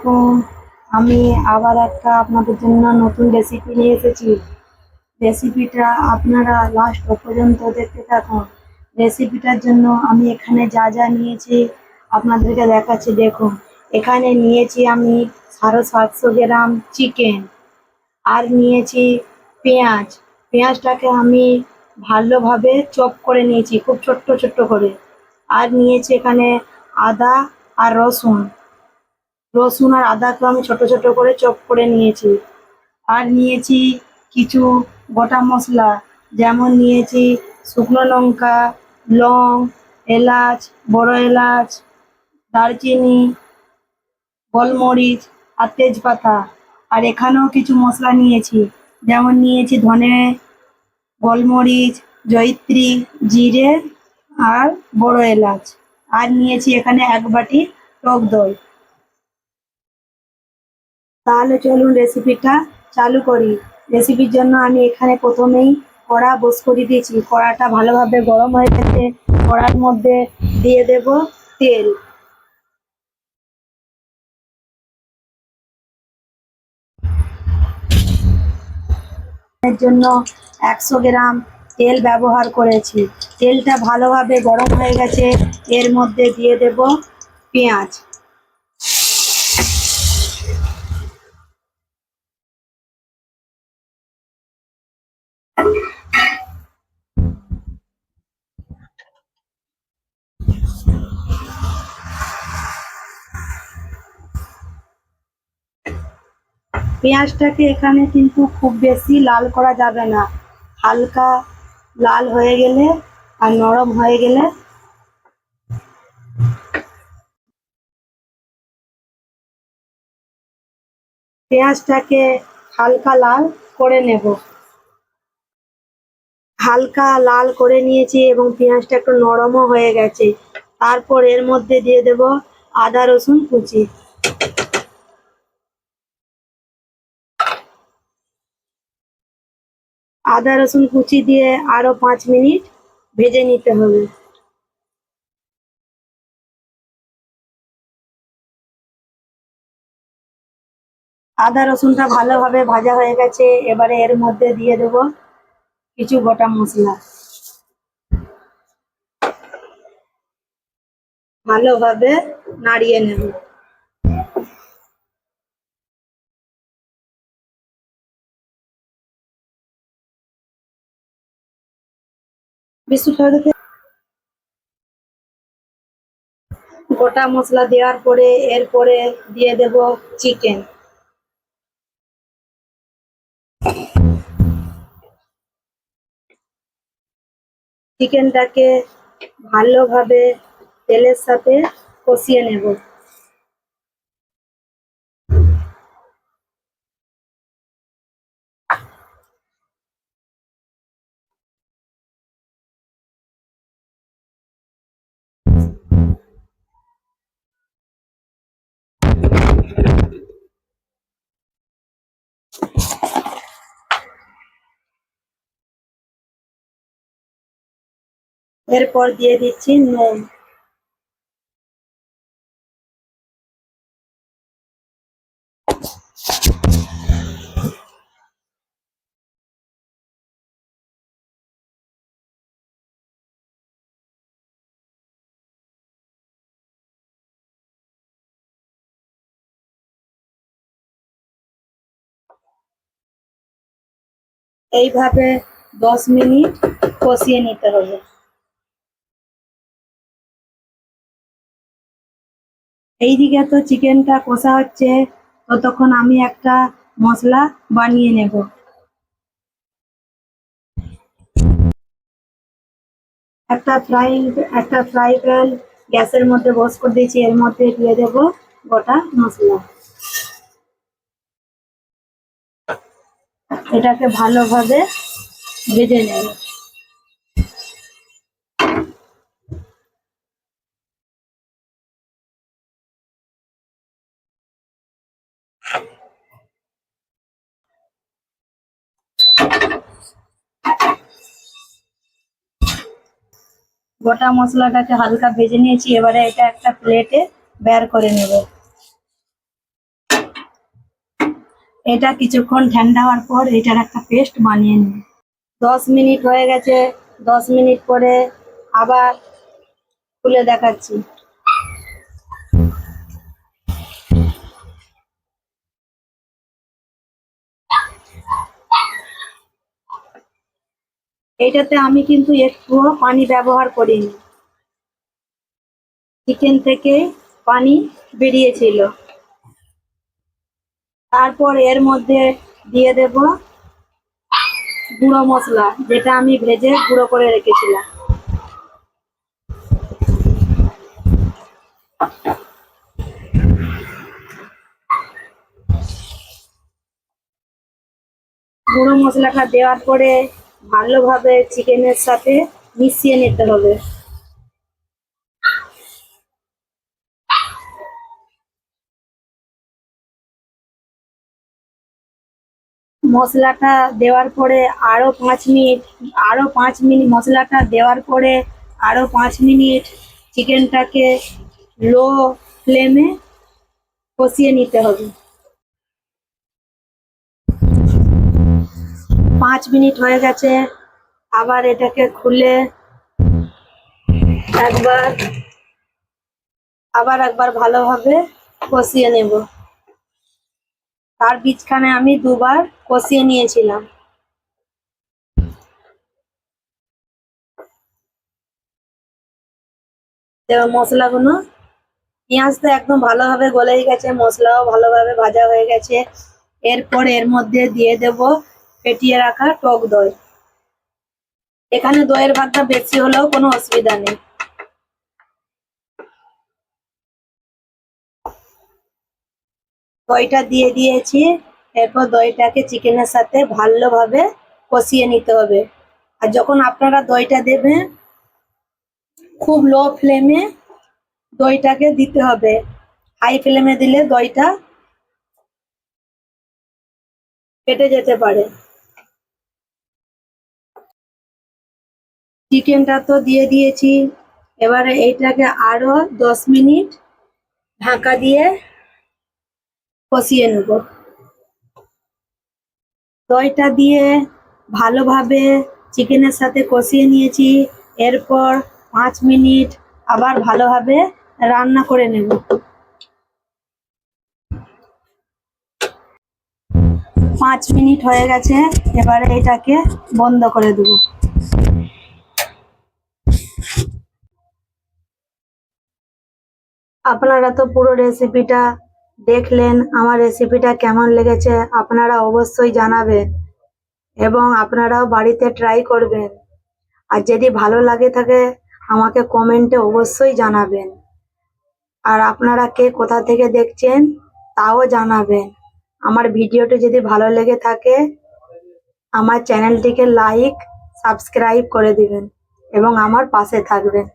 আলাইকুম আমি আবার একটা আপনাদের জন্য নতুন রেসিপি নিয়ে এসেছি। রেসিপিটা আপনারা লাস্ট পর্যন্ত দেখতে থাকুন। রেসিপিটার জন্য আমি এখানে যা যা নিয়েছি আপনাদেরকে দেখাচ্ছি। দেখুন, এখানে নিয়েছি আমি সাড়ে সাতশো গ্রাম চিকেন আর নিয়েছি পেঁয়াজ। পেঁয়াজটাকে আমি ভালোভাবে চপ করে নিয়েছি, খুব ছোট্ট ছোট্ট করে। আর নিয়েছি এখানে আদা আর রসুন। রসুন আর আদাকে আমি ছোট ছোট করে চপ করে নিয়েছি। আর নিয়েছি কিছু গোটা মশলা, যেমন নিয়েছি শুকনো লঙ্কা, লং, এলাচ, বড় এলাচ, দারচিনি, গোলমরিচ আর তেজপাতা। আর এখানেও কিছু মশলা নিয়েছি, যেমন নিয়েছি ধনে, গোলমরিচ, জয়িত্রী, জিরে আর বড় এলাচ। আর নিয়েছি এখানে এক বাটি টক দই। তাহলে চলুন রেসিপিটা চালু করি। রেসিপির জন্য আমি এখানে প্রথমেই কড়া বস করে দিয়েছি। কড়াটা ভালোভাবে গরম হয়ে গেছে। কড়ার মধ্যে দিয়ে দেব তেল। এর জন্য একশো গ্রাম তেল ব্যবহার করেছি। তেলটা ভালোভাবে গরম হয়ে গেছে। এর মধ্যে দিয়ে দেব পেঁয়াজ। পেঁয়াজটাকে এখানে কিন্তু খুব বেশি লাল করা যাবে না। হালকা লাল হয়ে গেলে আর নরম হয়ে গেলে পেঁয়াজটাকে হালকা লাল করে নেব। হালকা লাল করে নিয়েছি এবং পেঁয়াজটা একটু নরমও হয়ে গেছে। তারপর এর মধ্যে দিয়ে দেব আদা, রসুন কুচি। আদা, রসুন কুচি দিয়ে আরও পাঁচ মিনিট ভেজে নিতে হবে। আদা, রসুনটা ভালোভাবে ভাজা হয়ে গেছে। এবারে এর মধ্যে দিয়ে দেব কিছু গোটা মশলা। ভালোভাবে নাড়িয়ে নেব। গোটা মশলা দেওয়ার পরে এরপরে দিয়ে দেব চিকেন চিকেনটাকে ভালোভাবে তেলের সাথে কষিয়ে নেব। এরপর দিয়ে দিচ্ছি নুন। এইভাবে দশ মিনিট কষিয়ে নিতে হবে। এইদিকে তো চিকেনটা কষা হচ্ছে, ততক্ষণ আমি একটা মশলা বানিয়ে নেব। একটা ফ্রাই একটা ফ্রাই প্যান গ্যাসের মধ্যে বস করে দিয়েছি, এর মধ্যে দিয়ে দেব গোটা মশলা। এটাকে ভালোভাবে ভেজে নেব। গোটা মশলাটাকে হালকা ভেজে নিয়েছি, এবারে এটা একটা প্লেটে বের করে নেব। এটা কিছুক্ষণ ঠান্ডা হওয়ার পর এটার একটা পেস্ট বানিয়ে নিন দশ মিনিট হয়ে গেছে, দশ মিনিট পরে আবার খুলে দেখাচ্ছি। এইটাতে আমি কিন্তু একটুও পানি ব্যবহার করিনি। চিকেন থেকে পানি বেরিয়েছিল। তারপর এর মধ্যে দিয়ে দেব গুঁড়ো মশলা, যেটা আমি ভেজে গুঁড়ো করে রেখেছিলাম। গুঁড়ো মশলাটা দেওয়ার পরে ভালোভাবে চিকেনের সাথে মিশিয়ে নিতে হবে। মশলাটা দেওয়ার পরে আরও পাঁচ মিনিট, আরও পাঁচ মিনিট, মশলাটা দেওয়ার পরে আরও পাঁচ মিনিট চিকেনটাকে লো ফ্লেমে কষিয়ে নিতে হবে। পাঁচ মিনিট হয়ে গেছে। আবার এটাকে খুলে একবার, আবার একবার ভালোভাবে কষিয়ে নেব। তার বীজখানে আমি দুবার কষিয়ে নিয়েছিলাম। মশলাগুলো, পেঁয়াজ তো একদম ভালোভাবে গলেই গেছে, মশলাও ভালোভাবে ভাজা হয়ে গেছে। এরপর এর মধ্যে দিয়ে দেব ফেটিয়ে রাখা টক দই। এখানে দইয়ের ভাগটা বেশি হলেও কোনো অসুবিধা নেই। দইটা দিয়ে দিয়েছি। এরপর দইটাকে চিকেনের সাথে ভালোভাবে কষিয়ে নিতে হবে। আর যখন আপনারা দইটা দেবেন, খুব লো ফ্লেমে দইটাকে দিতে হবে। হাই ফ্লেমে দিলে দইটা কেটে যেতে পারে। চিকেনটা তো দিয়ে দিয়েছি। এবারে এইটাকে আরও দশ মিনিট ঢাকা দিয়ে কষিয়ে নেব। দইটা দিয়ে ভালোভাবে চিকেনের সাথে কষিয়ে নিয়েছি। এরপর পাঁচ মিনিট আবার ভালোভাবে রান্না করে নেব। পাঁচ মিনিট হয়ে গেছে। এবারে এটাকে বন্ধ করে দেবো। আপনারা তো পুরো রেসিপিটা দেখলেন, আমার রেসিপিটা কেমন লেগেছে আপনারা অবশ্যই জানাবেন এবং আপনারাও বাড়িতে ট্রাই করবেন। আর যদি ভালো লাগে থাকে, আমাকে কমেন্টে অবশ্যই জানাবেন। আর আপনারা কে কোথা থেকে দেখছেন, তাও জানাবেন। আমার ভিডিওটি যদি ভালো লেগে থাকে, আমার চ্যানেলটিকে লাইক সাবস্ক্রাইব করে দিবেন এবং আমার পাশে থাকবেন।